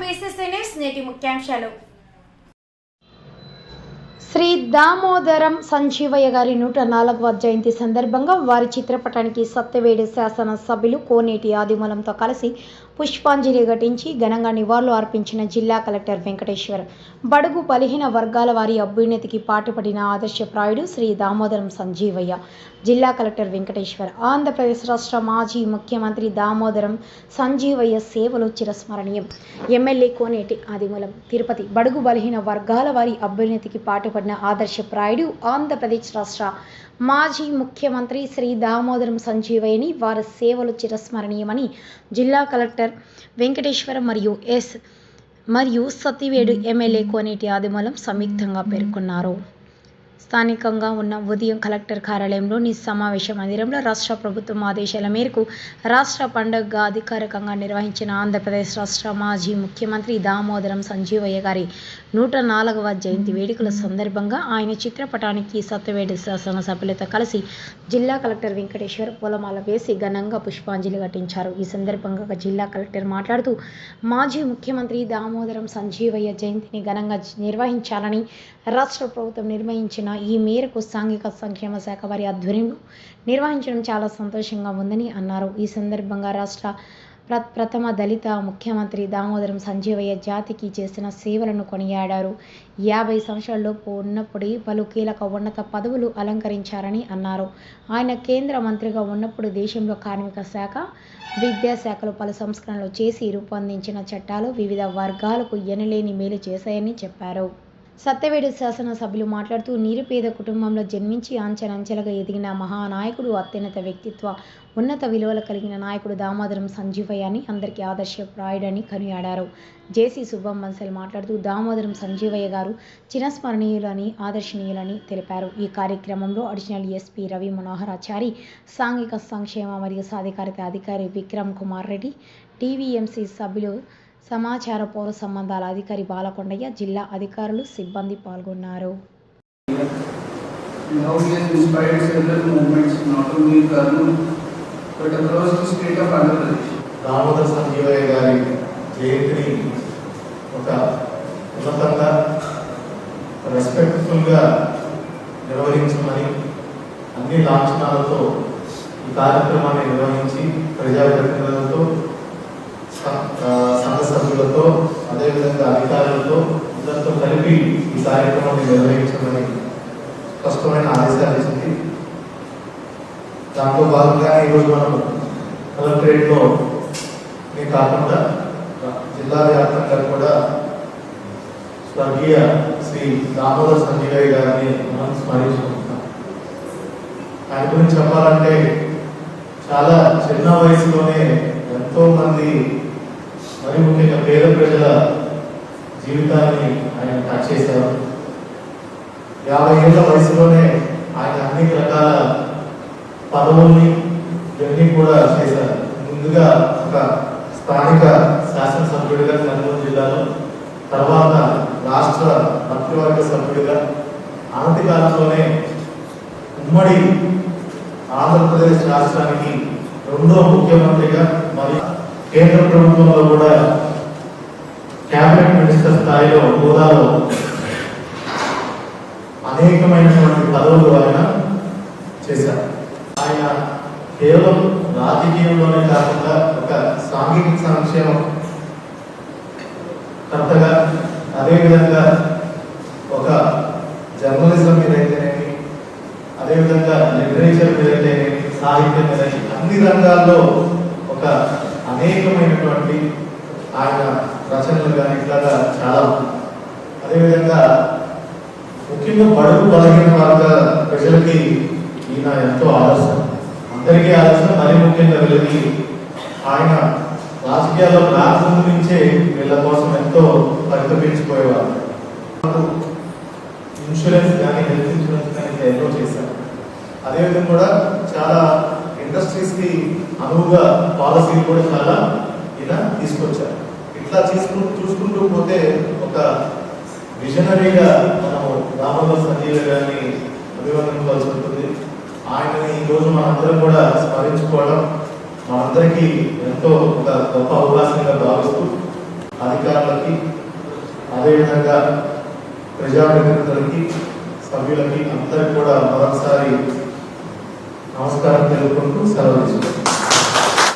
BC నేటి ముఖ్యాంశాలు. శ్రీ దామోదరం సంజీవయ్య గారి నూట నాలుగవ జయంతి సందర్భంగా వారి చిత్రపటానికి సత్యవేడి శాసన సభ్యులు కోనేటి ఆదిమూలంతో కలిసి పుష్పాంజలి ఘటించి ఘనంగా నివాళులు అర్పించిన జిల్లా కలెక్టర్ వెంకటేశ్వర్. బడుగు బలహీన వర్గాల వారి అభ్యున్నతికి పాటుపడిన ఆదర్శప్రాయుడు శ్రీ దామోదరం సంజీవయ్య. జిల్లా కలెక్టర్ వెంకటేశ్వర్ ఆంధ్రప్రదేశ్ రాష్ట్ర మాజీ ముఖ్యమంత్రి దామోదరం సంజీవయ్య సేవలు చిరస్మరణీయం. ఎమ్మెల్యే కోనేటి ఆదిమూలం తిరుపతి బడుగు బలహీన వర్గాల వారి అభ్యున్నతికి పాటుపడిన ఆదర్శప్రాయుడు ఆంధ్రప్రదేశ్ రాష్ట్ర మాజీ ముఖ్యమంత్రి శ్రీ దామోదరం సంజీవయ్యని వారి సేవలు చిరస్మరణీయమని జిల్లా కలెక్టర్ వెంకటేశ్వర మరియు ఎస్ మరియు సతివేడు ఎమ్మెల్యే కోనేటి ఆదిమూలం సంయుక్తంగా పేర్కొన్నారు. స్థానికంగా ఉన్న ఉదయం కలెక్టర్ కార్యాలయంలోని సమావేశ మందిరంలో రాష్ట్ర ప్రభుత్వం ఆదేశాల మేరకు రాష్ట్ర పండుగగా అధికారికంగా నిర్వహించిన ఆంధ్రప్రదేశ్ రాష్ట్ర మాజీ ముఖ్యమంత్రి దామోదరం సంజీవయ్య గారి నూట నాలుగవ జయంతి వేడుకల సందర్భంగా ఆయన చిత్రపటానికి సత్యవేడి శాసనసభ్యులతో కలిసి జిల్లా కలెక్టర్ వెంకటేశ్వర్ పూలమాల వేసి ఘనంగా పుష్పాంజలి ఘటించారు. ఈ సందర్భంగా జిల్లా కలెక్టర్ మాట్లాడుతూ మాజీ ముఖ్యమంత్రి దామోదరం సంజీవయ్య జయంతిని ఘనంగా నిర్వహించాలని రాష్ట్ర ప్రభుత్వం ఈ మేరకు సాంఘిక సంక్షేమ శాఖ వారి ఆధ్వర్యంలో నిర్వహించడం చాలా సంతోషంగా ఉందని అన్నారు. ఈ సందర్భంగా రాష్ట్ర ప్ర ప్రథమ దళిత ముఖ్యమంత్రి దామోదరం సంజీవయ్య జాతికి చేసిన సేవలను కొనియాడారు. యాభై సంవత్సరాలలోపు ఉన్నప్పుడే పలు కీలక ఉన్నత పదవులు అలంకరించారని అన్నారు. ఆయన కేంద్ర మంత్రిగా ఉన్నప్పుడు దేశంలో కార్మిక శాఖ విద్యాశాఖలో పలు సంస్కరణలు చేసి రూపొందించిన చట్టాలు వివిధ వర్గాలకు ఎనలేని మేలు చేశాయని చెప్పారు. సత్యవేడు శాసనసభ్యులు మాట్లాడుతూ నిరుపేద కుటుంబంలో జన్మించి అంచెలంచెలుగా ఎదిగిన మహానాయకుడు అత్యున్నత వ్యక్తిత్వ ఉన్నత విలువలు కలిగిన నాయకుడు దామోదరం సంజీవయ్య అని అందరికీ ఆదర్శప్రాయుడని కొనియాడారు. జేసీ సుబ్బం బన్సల్ మాట్లాడుతూ దామోదరం సంజీవయ్య గారు చిరస్మరణీయులని ఆదర్శనీయులని తెలిపారు. ఈ కార్యక్రమంలో అడిషనల్ ఎస్పీ రవి మనోహరాచారి సాంఘిక సంక్షేమ మరియు సాధికారిత అధికారి విక్రమ్ కుమార్ రెడ్డి టీవీఎంసీ సభ్యులు సమాచార పౌర సంబంధాల అధికారి బాలకొండయ్య జిల్లా అధికారులు సిబ్బంది పాల్గొన్నారు. దామోదర సంజీవయ్య గారి జయంతిని ఒక ఉన్నతంగా రెస్పెక్ట్ఫుల్గా నిర్వహించమని అన్ని లాంఛనాలతో ఈ కార్యక్రమాన్ని నిర్వహించి ప్రజాప్రతినిధులతో సభ్యులతో అదేవిధంగా అధికారులతో అందరితో కలిపి ఈ కార్యక్రమాన్ని నిర్వహించమని స్పష్టమైన ఆదేశాలు ఇచ్చింది. దాంతో భాగంగా ఈరోజు మనం కలెక్టరేట్లో కాకుండా జిల్లా వ్యాప్తంగా కూడా స్వర్గీయ శ్రీ దామోదర్ సంజయ్ గారిని మనం స్మరించుకుంటున్నాం. ఆయన గురించి చెప్పాలంటే చాలా చిన్న వయసులోనే ఎంతో మంది మరి ముఖ్యంగా పేద ప్రజల జీవితాన్ని ఆయన టచ్ చేశారు యాభై ఏళ్ళ వయసులోనే ఆయన అన్ని రకాల పదవుల్ని ఇవన్నీ కూడా చేశారు. ముందుగా ఒక స్థానిక శాసనసభ్యుడిగా కర్నూలు జిల్లాలో తర్వాత రాష్ట్ర మంత్రివర్గ సభ్యుడిగా. అనతి కాలంలోనే ఉమ్మడి ఆంధ్రప్రదేశ్ రాష్ట్రానికి రెండో ముఖ్యమంత్రిగా మరియు కేంద్ర ప్రభుత్వంలో కూడా క్యాబినెట్ మినిస్టర్ స్థాయిలో హోదాలో అనేకమైనటువంటి పదవులు ఆయన చేశారు. ఆయన కేవలం రాజకీయంలోనే కాకుండా ఒక సాంఘిక సంక్షేమం కర్తగా అదేవిధంగా ఒక జర్నలిజం మీద అయితేనేమి అదేవిధంగా లిటరేచర్ మీద అయితేనేమి సాహిత్యం మీద అన్ని రంగాల్లో ఒక అనేకమైనటువంటి ఆయన రచనలు కానీ ఇట్లాగా చాలా ఉన్నాయి. అదేవిధంగా ముఖ్యంగా బడుగు బలహీన వర్గ ప్రజలకి ఈయన ఎంతో ఆదర్శం. అందరికీ ఆదర్శం. మరి ముఖ్యంగా వీళ్ళకి ఆయన రాజకీయాల్లో రాకముందు నుంచే వీళ్ళ కోసం ఎంతో పరితపించిపోయేవారు ఇన్సూరెన్స్ కానీ హెల్త్ ఇన్సూరెన్స్ కానీ ఎన్నో చేశారు. అదేవిధంగా కూడా చాలా ఇండస్ట్రీస్కి అనువుగా పాలసీలు కూడా చాలా ఈయన తీసుకొచ్చారు. ఇట్లా తీసుకుంటూ చూసుకుంటూ పోతే ఒక విజనరీగా మనము దామోదర్ సంజీవ గారిని అభివర్ణించాల్సి ఉంటుంది. ఆయనని ఈ రోజు మనందరం కూడా స్మరించుకోవడం మనందరికీ ఎంతో ఒక గొప్ప అవకాశంగా భావిస్తూ అధికారులకి అదేవిధంగా ప్రజాప్రతినిధులకి సభ్యులకి అందరికి కూడా మరొకసారి నమస్కారం తెలుపుకుంటూ సెలవు తీసుకుంటాం